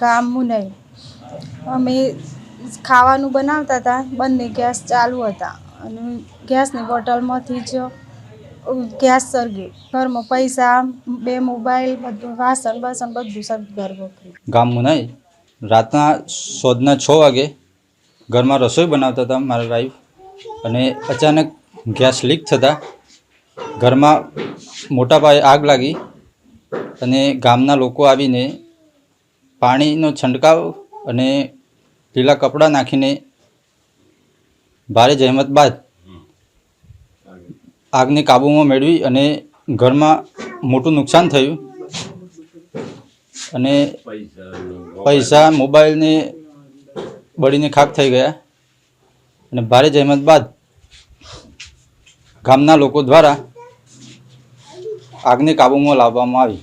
ગામ નહીં. અમે ખાવાનું બનાવતા હતા, બંને ગેસ ચાલુ હતા અને ગેસની બોટલમાંથી જ ગેસ સળગ્યું ઘરમાં પૈસા, બે મોબાઈલ, બધું, વાસણ બાસણ બધું સબ ઘર વપરી ગામ મુનાઈ રાતના સોદના છ વાગે ઘરમાં રસોઈ બનાવતા હતા મારા વાઈફ અને અચાનક ગેસ લીક થતાં ઘરમાં મોટા પાયે આગ લાગી અને ગામના લોકો આવીને પાણીનો છંટકાવ અને લીલા કપડાં નાખીને ભારે જહેમત બાદ આગને કાબૂમાં મેળવી અને ઘરમાં મોટું નુકસાન થયું. અને પૈસા, મોબાઈલને બળીને ખાક થઈ ગયા અને ભારે જહેમત બાદ ગામના લોકો દ્વારા આગને કાબૂમાં લાવવામાં આવી.